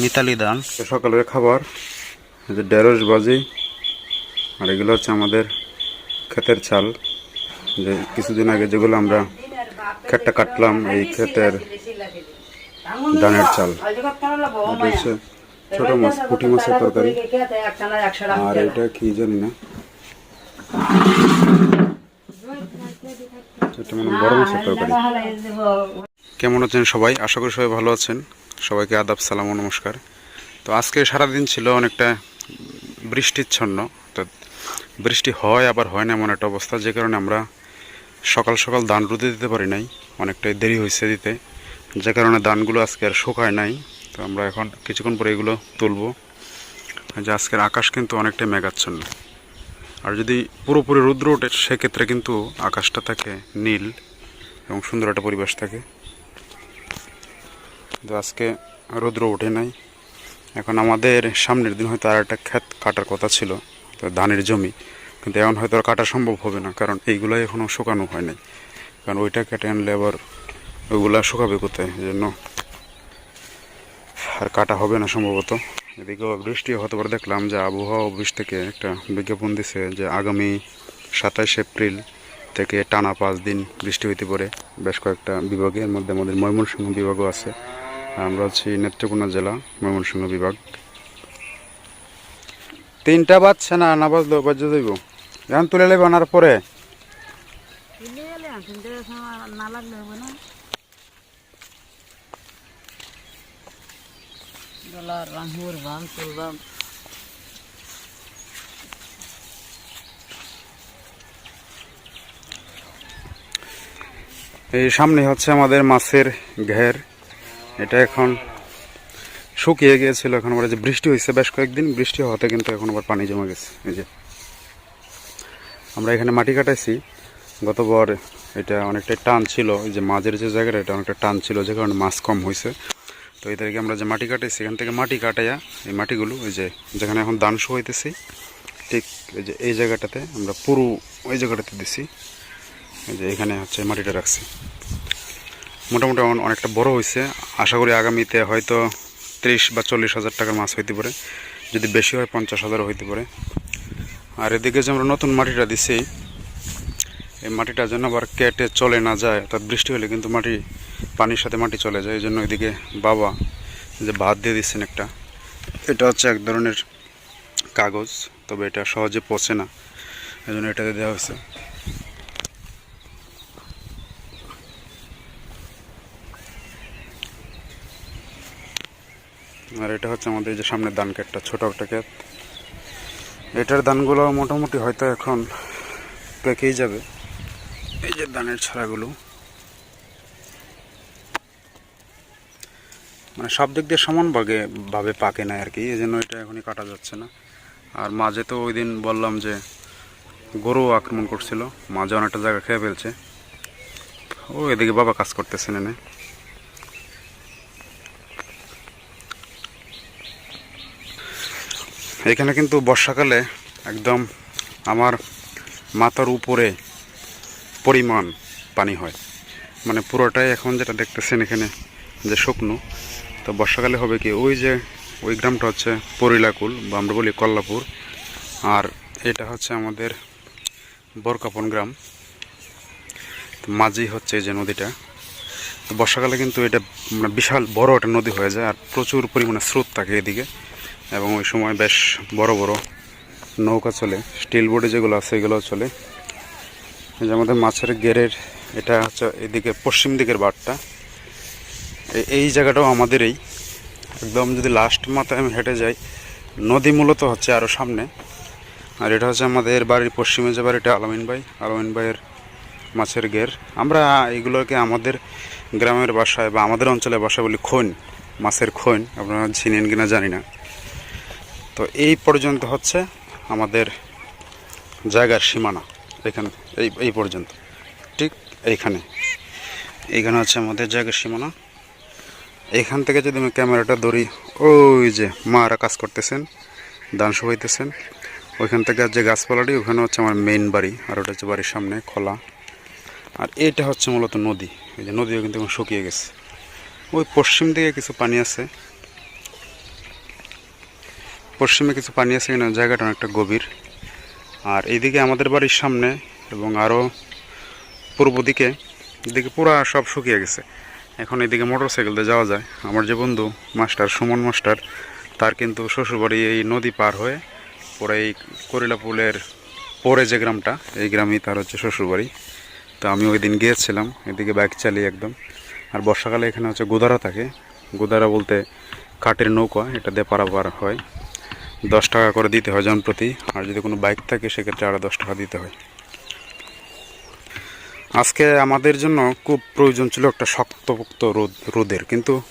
মিতালি দান। সকালের খাবার যে ঢেঁড়স বাজি আর এগুলো হচ্ছে আমাদের ক্ষেতের চাল। যে কিছুদিন আগে যেগুলো আমরা ক্ষেতটা কাটলাম, এই ক্ষেতের ধানের চাল। হচ্ছে ছোট মাছ, পুঁটি মাছের তরকারি। আর এটা কি জানি না। মানে বড় মাছের তরকারি। কেমন আছেন সবাই? আশা করি সবাই ভালো আছেন। সবাইকে আদাব, সালাম নমস্কার। তো আজকে সারাদিন ছিল অনেকটা বৃষ্টিচ্ছন্ন। তো বৃষ্টি হয়, আবার হয় না এমন একটা অবস্থা। যে কারণে আমরা সকাল সকাল ধান রুদে দিতে পারি নাই। অনেকটাই দেরি হয়েছে দিতে। যে কারণে ধানগুলো আজকে আর শুকায় নাই। তো আমরা এখন কিছুক্ষণ পরে এগুলো তুলবো। যে আজকের আকাশ কিন্তু অনেকটাই মেঘাচ্ছন্ন। আর যদি পুরোপুরি রুদ্র ওঠে, সেক্ষেত্রে কিন্তু আকাশটা থাকে নীল এবং সুন্দর একটা পরিবেশ থাকে। তো আজকে রৌদ্র ওঠে নাই। এখন আমাদের সামনের দিন হয়তো আর একটা ক্ষেত কাটার কথা ছিল ধানের জমি। কিন্তু এখন হয়তো আর কাটা সম্ভব হবে না, কারণ এইগুলাই এখনও শুকানো হয় নাই। কারণ ওইটা কেটে আনলে আবার ওইগুলা শুকাবে কোথায়? এই জন্য আর কাটা হবে না সম্ভবত। এদিকে বৃষ্টি হতে পারে। দেখলাম যে আবহাওয়া অফিস থেকে একটা বিজ্ঞাপন দিছে যে আগামী সাতাশ এপ্রিল থেকে টানা পাঁচ দিন বৃষ্টি হইতে পারে। বেশ কয়েকটা বিভাগের মধ্যে আমাদের ময়মনসিংহ বিভাগও আছে। আমরা আছি নেত্রকোনা জেলা ময়মনসিংহ বিভাগ। তিনটা বাজছে না না বাজলেও বাজে যাইব। এখন তুলে নেবে আনার পরে। এই সামনে হচ্ছে আমাদের মাছের ঘের। এটা এখন শুকিয়ে গিয়েছিল, এখন আবার যে বৃষ্টি হয়েছে, বেশ কয়েকদিন বৃষ্টি হওয়াতে কিন্তু এখন আবার পানি জমে গেছে, এই যে। আমরা এখানে মাটি কাটাইছি গতবার এটা অনেকটা টান ছিল যে মাঝের যে জায়গাটা এটা অনেকটা টান ছিল, যে কারণে মাছ কম হয়েছে। তো এই তারিখে আমরা যে মাটি কাটাইছি, এখান থেকে মাটি কাটাইয়া এই মাটিগুলো ওই যে যেখানে এখন দান হইতেছি ঠিক এই যে এই জায়গাটাতে আমরা পুরো ওই জায়গাটাতে দিছি, এই যে এখানে হচ্ছে মাটিটা রাখছি। মোটামুটি অনেকটা বড় হয়েছে আশা করি আগামীতে হয়তো ত্রিশ বা চল্লিশ হাজার টাকার মাছ হইতে পারে। যদি বেশি হয় পঞ্চাশ হাজারও হইতে পারে। আর এদিকে যে আমরা নতুন মাটিটা দিছি, এই মাটিটা যেন আবার কেটে চলে না যায়, অর্থাৎ বৃষ্টি হলে কিন্তু মাটি, পানির সাথে মাটি চলে যায়, এই জন্য এদিকে বাবা যে ভাত দিয়ে দিচ্ছেন একটা। এটা হচ্ছে এক ধরনের কাগজ, তবে এটা সহজে পচে না। এই জন্য এটাতে দেওয়া হয়েছে। আর এটা হচ্ছে আমাদের যে সামনের ধান ক্ষেতটা ছোটো একটা ক্ষেত। এটার ধানগুলো মোটামুটি হয়তো এখন পেকেই যাবে। এই যে ধানের ছড়াগুলো। মানে সব দিক দিয়ে সমান ভাগে ভাবে পাকে না আর কি এই জন্য এটা এখনই কাটা যাচ্ছে না। আর মাঝে তো ওই দিন বললাম যে গরু আক্রমণ করছিল, মাঝে অনেকটা জায়গা খেয়ে ফেলছে। ও এদিকে বাবা কাজ করতেছেন এনে এখানে কিন্তু বর্ষাকালে একদম আমার মাথার উপরে পরিমাণ পানি হয়। মানে পুরোটাই এখন যেটা দেখতেছেন এখানে যে শুকনো। তো বর্ষাকালে হবে কি, ওই যে ওই গ্রামটা হচ্ছে পরিলাকুল বা আমরা বলি কল্লাপুর। আর এটা হচ্ছে আমাদের বরকাপন গ্রাম। মাঝি হচ্ছে যে নদীটা। তো বর্ষাকালে কিন্তু এটা মানে বিশাল বড় একটা নদী হয়ে যায় আর প্রচুর পরিমাণে স্রোত থাকে এদিকে। এবং ওই সময় বেশ বড় বড় নৌকা চলে স্টিল বোর্ডে যেগুলো আছে এগুলো চলে। এই যে আমাদের মাছের গেরের, এটা হচ্ছে এদিকে পশ্চিম দিকের বাটটা। এই জায়গাটাও আমাদেরই। একদম যদি লাস্ট মাথায় আমি হেঁটে যাই, নদী মূলত হচ্ছে আরও সামনে। আর এটা হচ্ছে আমাদের বাড়ির পশ্চিমে যে বাড়িটা, আলামিন ভাই। আলামিন ভাইয়ের মাছের গের। আমরা এগুলোকে আমাদের গ্রামের বাসায় বা আমাদের অঞ্চলের বাসায় বলি খৈন, মাছের খৈন। আপনারা চিনেন কিনা জানি না। তো এই পর্যন্ত হচ্ছে আমাদের জায়গার সীমানা। এখানে, এই এই পর্যন্ত। ঠিক এইখানে। এইখানে হচ্ছে আমাদের জায়গার সীমানা। এইখান থেকে যদি আমি ক্যামেরাটা ধরি, ওই যে মারা কাজ করতেছেন দান শুকাইতেছেন। ওইখান থেকে যে গাছপালাটি, ওখানে হচ্ছে আমার মেইন বাড়ি, আর ওটা হচ্ছে বাড়ির সামনে, খোলা। আর এটা হচ্ছে মূলত নদী। এই যে নদীও কিন্তু এখন শুকিয়ে গেছে। ওই পশ্চিম দিকে কিছু পানি আছে। পশ্চিমে কিছু পানি আছে কিনা, জায়গাটা অনেকটা গভীর। আর এইদিকে আমাদের বাড়ির সামনে এবং আরও পূর্ব দিকে, এদিকে পুরা সব শুকিয়ে গেছে। এখন এদিকে মোটর সাইকেল দিয়ে যাওয়া যায়। আমার যে বন্ধু, মাস্টার সুমন মাস্টার, তার কিন্তু শ্বশুরবাড়ি এই নদী পার হয়ে পরে এই করিলা পুলের পরে যে গ্রামটা, এই গ্রামেই তার হচ্ছে শ্বশুরবাড়ি। তো আমি ওই দিন গিয়েছিলাম, এদিকে বাইক চালিয়ে একদম। আর বর্ষাকালে এখানে হচ্ছে গোদারা থাকে। গোদারা বলতে কাঠের নৌকা, এটা দিয়ে পারাপার হয়। দশ টাকা করে দিতে হয় জন প্রতি। আর যদি কোনো বাইক থাকে, সেক্ষেত্রে আরও দশ টাকা দিতে হয়। আজকে আমাদের জন্য খুব প্রয়োজন ছিল একটা শক্তপোক্ত রোদ, রোদের। কিন্তু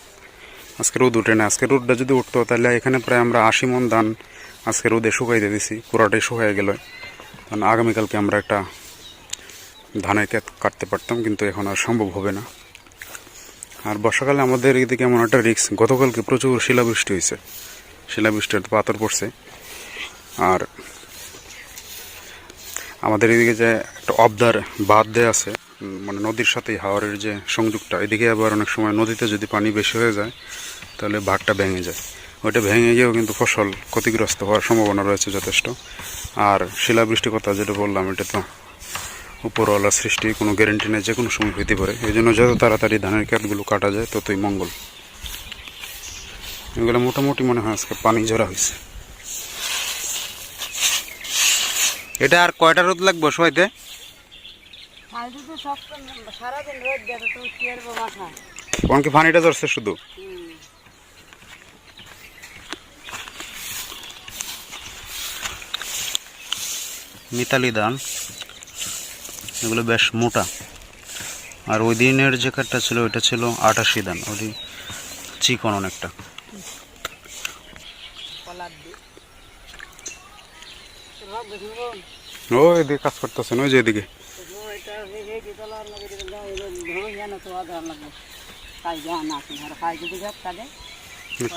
আজকে রোদ উঠে না। আজকে রোদটা যদি উঠতো, তাহলে এখানে প্রায় আমরা আশি মন ধান আজকে রোদে শুকাইতে দিছি। পুরাটাই শুকাই গেল। কারণ আগামীকালকে আমরা একটা ধানের ক্ষেত কাটতে পারতাম, কিন্তু এখন আর সম্ভব হবে না। আর বর্ষাকালে আমাদের এদিকে এমন একটা রিক্স গতকালকে প্রচুর শিলাবৃষ্টি হয়েছে। শিলাবৃষ্টির পাথর পড়ছে। আর আমাদের এদিকে যে একটা অবদার বাঁধ দেয়া আছে মানে নদীর সাথে হাওরের যে সংযোগটা, এদিকে আবার অনেক সময় নদীতে যদি পানি বেশি হয়ে যায়, তাহলে বাঁধটা ভেঙে যায়। ওইটা ভেঙে গিয়েও কিন্তু ফসল ক্ষতিগ্রস্ত হওয়ার সম্ভাবনা রয়েছে যথেষ্ট। আর শিলাবৃষ্টির কথা যেটা বললাম, এটা তো উপরওয়ালা সৃষ্টি, কোনো গ্যারেন্টি নেই যে কোনো সময় হইতে পারে। এই জন্য যত তাড়াতাড়ি ধানের ক্ষেতগুলো কাটা যায়, ততই মঙ্গল। এগুলো মোটামুটি মনে হয় আজকে পানি ঝরা হয়েছে। এটা আর কয়টা রোদ লাগবে সবাইতে? কি পানিটা ধরছে শুধু? মিতালি ধান এগুলো বেশ মোটা। আর ওই দিনের যে কাঠটা ছিল ওইটা ছিল আটাশি দান ওই চিকন অনেকটা। ও, এদিকে কাজ করতেছেন, ওই যে এদিকে।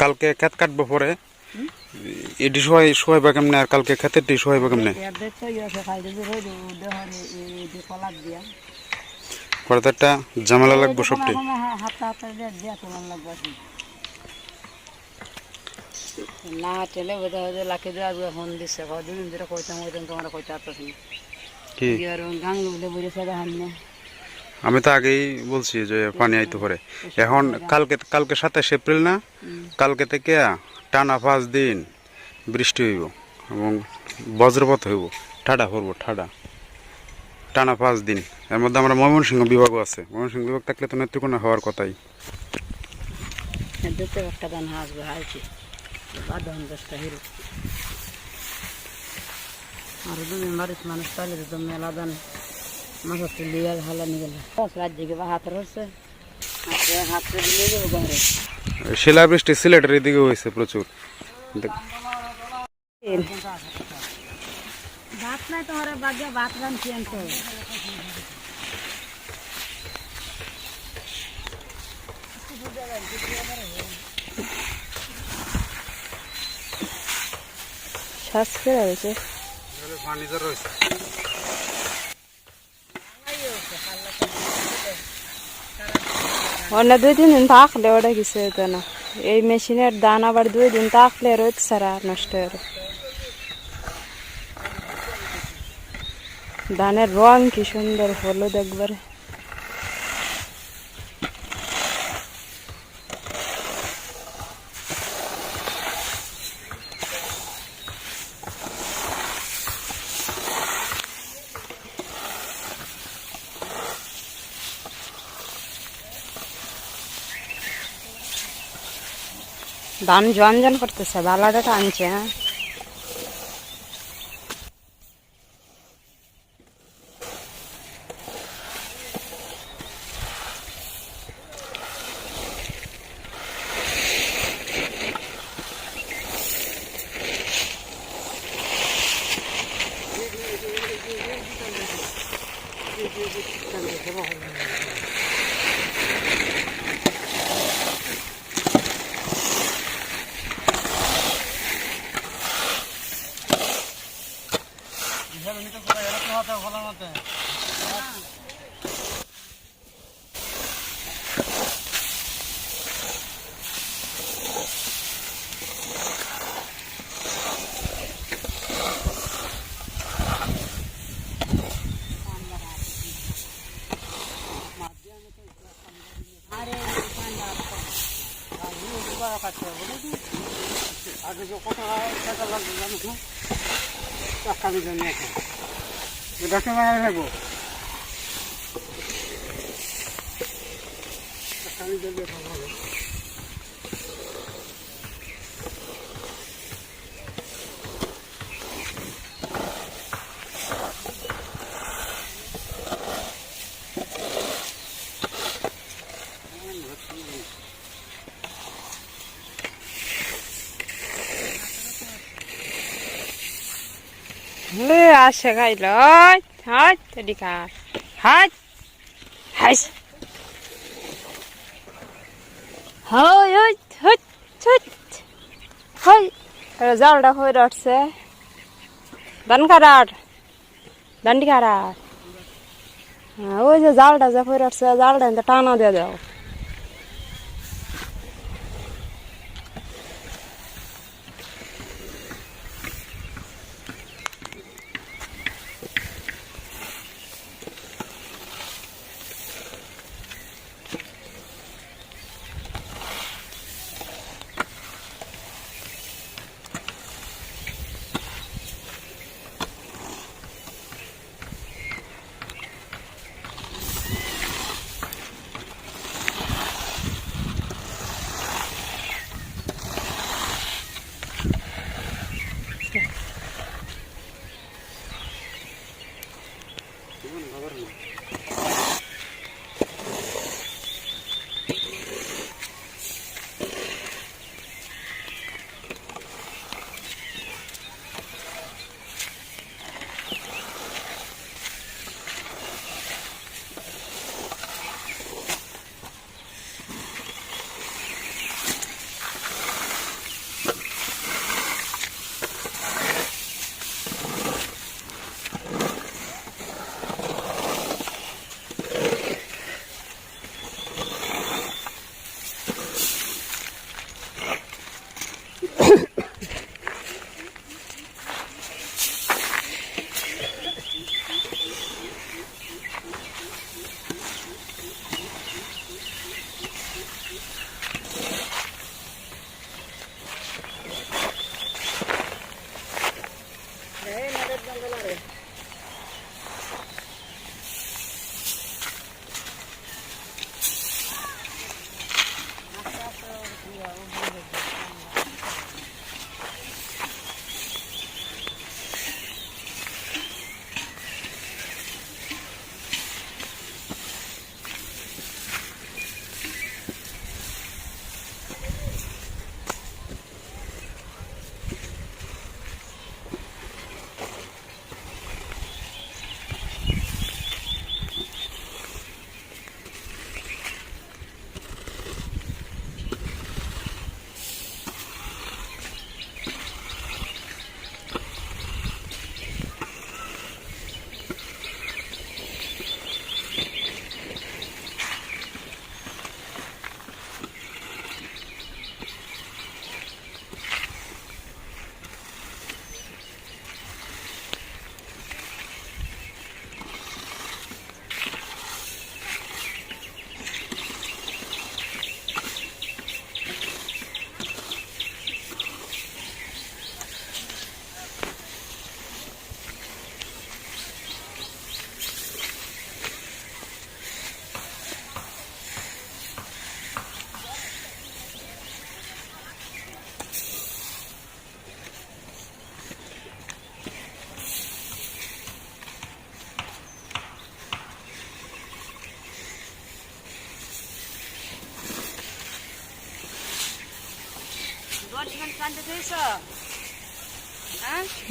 কালকে ক্ষেত কাটবো পরে। এটি সবাই শোয়াইবা কেমনে, আর কালকে ক্ষেতেরটি শোয়াইবা কেমনে? এর দেখতে আছে কাল যদি রোদ দেহর এই যে কলার দিয়া পরে তো একটা ঝামেলা লাগবো সবটি। না টেলে হয় লাখে দেওয়া আজকে ফোন দিচ্ছে কদিন ধরে কইতাম কইতাম তোমরা কইতে আসতেছি কি? আর গাঙ্গ বলে বুঝে সেটা আমি তো আগেই বলছি যে পানি আইতে পারে। এখন কালকে কালকে সাতাশ এপ্রিল না? কালকে থেকে টানা পাঁচ দিন বৃষ্টি হইব এবং বজ্রপাত হইব। ঠাডা করব ঠাডা। টানা পাঁচ দিন। এর মধ্যে আমরা ময়মনসিংহ বিভাগও আছে। ময়মনসিংহ বিভাগ থাকলে তো নেত্রকোনা হওয়ার কথাই। একটা দান হাসবে হাইছি তো মেলা দান মাথা তুলি আর হালা নিয়ে গেল। রাজ্যে গিয়ে হাত রয়েছে হাতে হাতে দিলে যাব ঘরে। শিলাবৃষ্টি সিলেটের এদিকে হয়েছে প্রচুর। ভাত নাই তোমার বাগে ভাত রাঁধছি আনতে শ্বাস করে অন্য দুই তিন দিন থাকলে ওটা কিছু হতো না এই মেশিনের দান আবার দুই দিন থাকলে রোদ সারা নষ্ট হয়ে। ধানের রং কি সুন্দর, হলুদ একবারে। धान जान जान करते भाला टान Thank you. টাকা আগে যে কত টাকা লাগবে জানিস না টাকার জন্য এখন দশ আসে খাইল হয় হয় হট হট হয় জালটা হয়ে রাখছে দান কারার দান্ডি কারার হ্যাঁ ওই যে জালটা যে হয়ে রাখছে জালটা টানা দিয়ে দাও।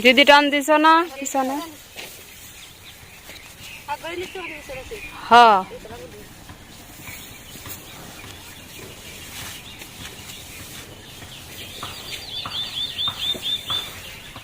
দিদি টান দিছ না পিছনে হ্যাঁ